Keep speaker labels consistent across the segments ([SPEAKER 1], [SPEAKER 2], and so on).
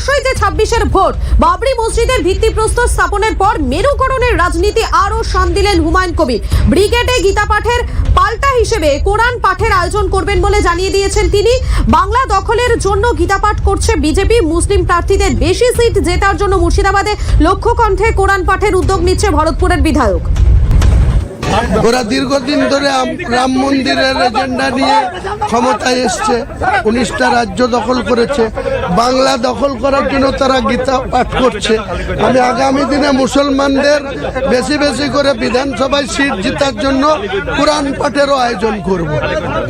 [SPEAKER 1] অবশ্যই যে ছাব্বিশের ভোট। বাবরি মসজিদের ভিত্তিপ্রস্তর স্থাপনের পর মেরুকরণের রাজনীতি আরও শান দিলেন হুমায়ুন কবির। ব্রিগেডে গীতা পাঠের পাল্টা হিসেবে কোরআন পাঠের আয়োজন করবেন বলে জানিয়ে দিয়েছেন তিনি। বাংলা দখলের জন্য গীতা পাঠ করছে বিজেপি। মুসলিম প্রার্থীদের বেশি সিট জেতার জন্য মুর্শিদাবাদে লক্ষ্যকণ্ঠে কোরআন পাঠের উদ্যোগ নিচ্ছে ভরতপুরের বিধায়ক।
[SPEAKER 2] ওরা দীর্ঘদিন ধরে রাম মন্দিরের এজেন্ডা নিয়ে ক্ষমতায় এসছে। উনিশটা রাজ্য দখল করেছে। বাংলা দখল করার জন্য তারা গীতা পাঠ করছে। আমি আগামী দিনে মুসলমানদের বেশি বেশি করে বিধানসভায় সিট জেতার জন্য কোরআন পাঠেরও আয়োজন করব।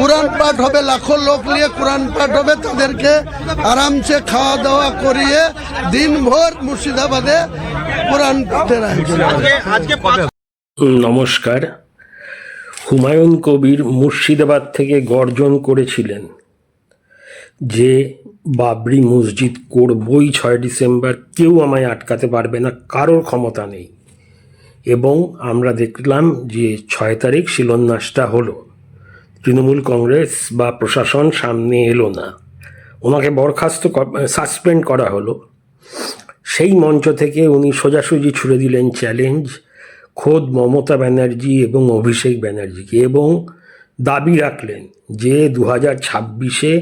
[SPEAKER 2] কোরআন পাঠ হবে লাখো লোক নিয়ে কোরআন পাঠ হবে তাদেরকে আরামসে খাওয়া দাওয়া করিয়ে দিনভর মুর্শিদাবাদে কোরআন পাঠের আয়োজন হবে।
[SPEAKER 3] নমস্কার। হুমায়ুন কবির মুর্শিদাবাদ থেকে গর্জন করেছিলেন যে, বাবরি মসজিদ করবই ছয় ডিসেম্বর, কেউ আমায় আটকাতে পারবে না, কারোর ক্ষমতা নেই। এবং আমরা দেখলাম যে, ছয় তারিখ শিলান্যাসটা হলো। তৃণমূল কংগ্রেস বা প্রশাসন সামনে এলো না। ওনাকে বরখাস্ত সাসপেন্ড করা হলো। সেই মঞ্চ থেকে উনি সোজাসুজি ছুড়ে দিলেন চ্যালেঞ্জ। খোদ মমতা ব্যানার্জি এবং অভিষেক ব্যানার্জিকে এবং দাবি রাখলেন যে দু হাজার ছাব্বিশে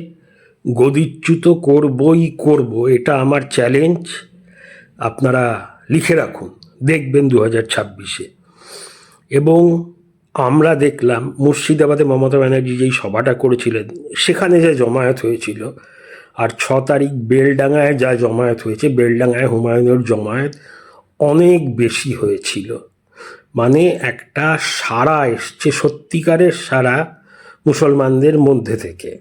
[SPEAKER 3] গদিচ্যুত করবই করব, এটা আমার চ্যালেঞ্জ। আপনারা লিখে রাখুন, দেখবেন দু হাজার ছাব্বিশে। এবং আমরা দেখলাম, মুর্শিদাবাদে মমতা ব্যানার্জি যেই সভাটা করেছিলেন, সেখানে যে জমায়েত হয়েছিল, আর ছ তারিখ বেলডাঙায় যা জমায়েত হয়েছে বেলডাঙায় হুমায়ুনের জমায়েত অনেক বেশি হয়েছিল। মানে একটা সারা এসছে সত্যিকারের সারা মুসলমানদের মধ্যে থেকে।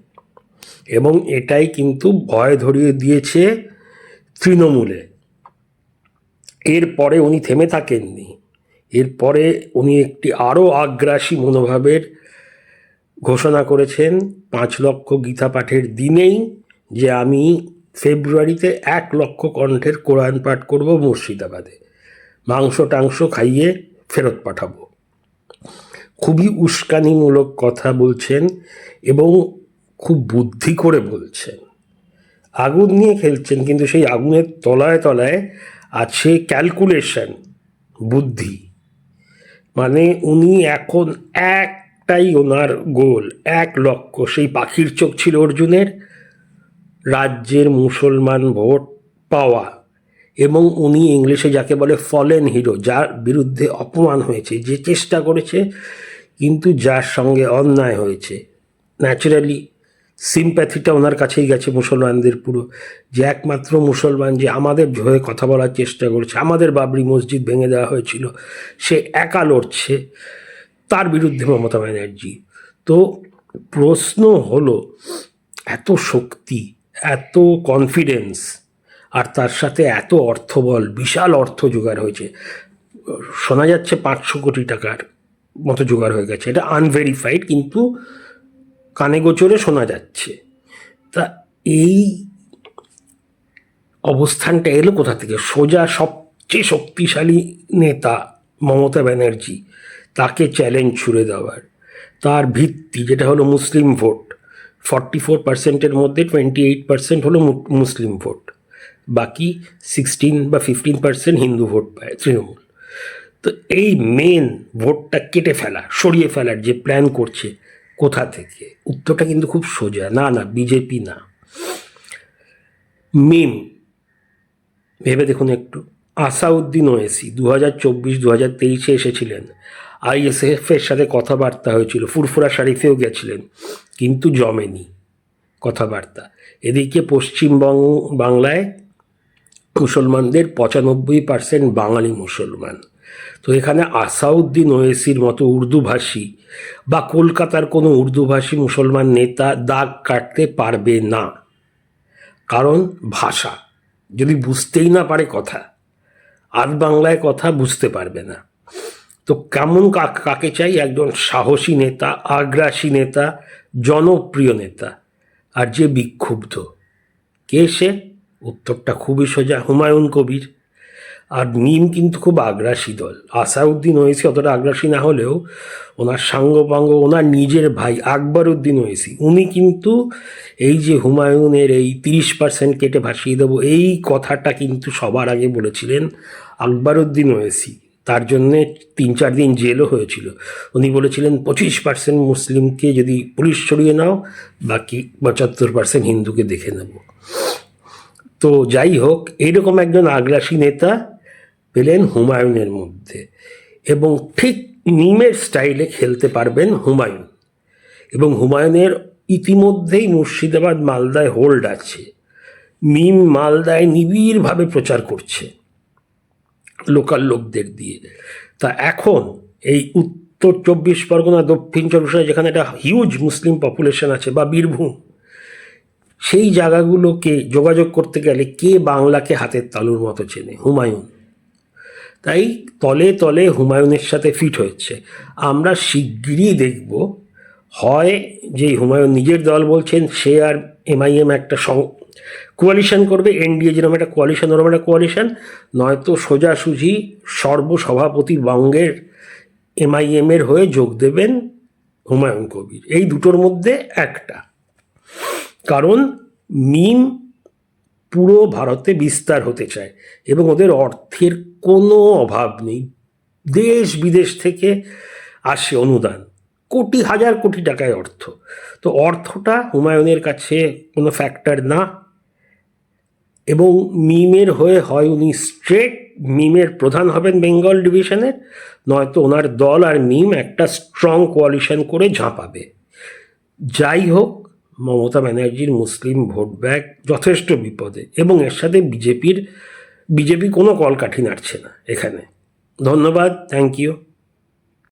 [SPEAKER 3] এবং এটাই কিন্তু ভয় ধরিয়ে দিয়েছে তৃণমূলে। এরপরে উনি থেমে থাকেননি। এরপরে উনি একটি আরও আগ্রাসী মনোভাবের ঘোষণা করেছেন, পাঁচ লক্ষ গীতা পাঠের দিনেই যে আমি ফেব্রুয়ারিতে এক লক্ষ কণ্ঠের কোরআন পাঠ করব মুর্শিদাবাদে। মাংস টাংস খাইয়ে ফেরত পাঠাবো। খুবই উস্কানিমূলক কথা বলছেন এবং খুব বুদ্ধি করে বলছেন। আগুন নিয়ে খেলছেন, কিন্তু সেই আগুনের তলায় তলায় আছে ক্যালকুলেশন, বুদ্ধি। মানে উনি এখন একটাই ওনার গোল, এক লক্ষ্য সেই পাখির চোখ ছিল অর্জুনের। রাজ্যের মুসলমান ভোট পাওয়া। এবং উনি ইংলিশে যাকে বলে ফলেন হিরো যার বিরুদ্ধে অপমান হয়েছে, যে চেষ্টা করেছে, কিন্তু যার সঙ্গে অন্যায় হয়েছে। ন্যাচারালি সিম্প্যাথিটা ওনার কাছেই গেছে মুসলমানদের পুরো, যে একমাত্র মুসলমান যে আমাদের হয়ে কথা বলার চেষ্টা করছে, আমাদের বাবরি মসজিদ ভেঙে দেওয়া হয়েছিল, সে একা লড়ছে, তার বিরুদ্ধে মমতা ব্যানার্জি। তো প্রশ্ন হলো, এত শক্তি, এত কনফিডেন্স আর তার সাথে এত অর্থবল, বিশাল অর্থ জোগাড় হয়েছে। শোনা যাচ্ছে পাঁচশো কোটি টাকার মতো জোগাড় হয়ে গেছে। এটা আনভেরিফাইড কিন্তু কানে গোচরে শোনা যাচ্ছে। তা এই অবস্থানটা এলো কোথা থেকে? সোজা সবচেয়ে শক্তিশালী নেতা মমতা ব্যানার্জি তাকে চ্যালেঞ্জ ছুড়ে দেওয়ার। তার ভিত্তি যেটা হলো মুসলিম ভোট ফর্টি ফোর পার্সেন্টের মধ্যে টোয়েন্টি এইট পার্সেন্ট হলো মুসলিম ভোট। বাকি সিক্সটিন বা ফিফটিন পার্সেন্ট হিন্দু ভোট পায়, তৃণমূল। তো এই মেন ভোটটা কেটে ফেলা, সরিয়ে ফেলার যে প্ল্যান করছে, কোথা থেকে? উত্তরটা কিন্তু খুব সোজা। না না বিজেপি না। মিম ভেবে দেখুন একটু। আসাউদ্দিন ওয়েসি দু হাজার চব্বিশ দু হাজার তেইশে এসেছিলেন। আইএসএফ এর সাথে কথাবার্তা হয়েছিল। ফুরফুরা শরীফেও গেছিলেন, কিন্তু জমেনি কথাবার্তা। এদিকে পশ্চিমবঙ্গ বাংলায় মুসলমানদের পঁচানব্বই পার্সেন্ট বাঙালি মুসলমান। তো এখানে আসাউদ্দিন ওয়েসির মতো উর্দুভাষী বা কলকাতার কোনো উর্দুভাষী মুসলমান নেতা দাগ কাটতে পারবে না। কারণ ভাষা, যদি বুঝতেই না পারে কথা, আধ বাংলায় কথা বুঝতে পারবে না। তো কেমন কাকে চাই? একজন সাহসী নেতা, আগ্রাসী নেতা, জনপ্রিয় নেতা, আর যে বিক্ষুব্ধ। কে সে? উত্তরটা খুবই সোজা, হুমায়ুন কবির। আর মিম কিন্তু খুব আগ্রাসী দল। আসাউদ্দিন ওয়েসি অতটা আগ্রাসী না হলেও ওনার সাঙ্গপাঙ্গ, ওনার নিজের ভাই আকবর উদ্দিন ওয়েসি, উনি কিন্তু এই যে হুমায়ুনের এই তিরিশ পার্সেন্ট কেটে ভাসিয়ে দেবো, এই কথাটা কিন্তু সবার আগে বলেছিলেন আকবর উদ্দিন ওয়েসি। তার জন্যে তিন চার দিন জেলও হয়েছিল। উনি বলেছিলেন, পঁচিশ পার্সেন্ট মুসলিমকে যদি পুলিশ সরিয়ে নাও, বাকি পঁচাত্তর পার্সেন্ট হিন্দুকে দেখে নেব। তো যাই হোক, এরকম একজন আগ্রাসী নেতা পেলেন হুমায়ুনের মধ্যে এবং ঠিক নিমের স্টাইলে খেলতে পারবেন হুমায়ুন। এবং হুমায়ুনের ইতিমধ্যেই মুর্শিদাবাদ মালদায় হোল্ড আছে। মিম মালদায় নিবিড়ভাবে প্রচার করছে লোকাল লোকদের দিয়ে। তা এখন এই উত্তর চব্বিশ পরগনা দক্ষিণ চব্বিশ যেখানে একটা হিউজ মুসলিম পপুলেশন আছে বা বীরভূম সেই জায়গাগুলোকে যোগাযোগ করতে গেলে কে বাংলাকে হাতের তালুর মতো চেনে? হুমায়ুন। তাই তলে তলে হুমায়ুনের সাথে ফিট হয়েছে। আমরা শিগগিরই দেখব, হয় যে হুমায়ুন নিজের দল বলছেন, সে আর এমআইএম একটা সং কোয়ালিশন করবে এনডিএ যেরকম একটা কোয়ালিশন ওরকম একটা কোয়ালিশন নয়তো সোজাসুজি সর্বসভাপতি বঙ্গের এমআইএমের হয়ে যোগ দেবেন হুমায়ুন কবির। এই দুটোর মধ্যে একটা। কারণ মিম পুরো ভারতে বিস্তার হতে চায় এবং ওদের অর্থের কোনো অভাব নেই। দেশ বিদেশ থেকে আসে অনুদান। কোটি, হাজার কোটি টাকায় অর্থ। তো অর্থটা হুমায়ুনের কাছে কোনো ফ্যাক্টর না এবং মিমের হয়ে হয় উনি স্ট্রেট মিমের প্রধান হবেন বেঙ্গল ডিভিশনের, নয়তো ওনার দল আর মিম একটা স্ট্রং কোয়ালিশন করে ঝাঁপাবে। যাই হোক মমতা ব্যানার্জির মুসলিম ভোট ব্যাগ যথেষ্ট বিপদে এবং এর সাথে বিজেপির, বিজেপি কোনো কলকাঠি নাড়ছে না এখানে। ধন্যবাদ থ্যাংক ইউ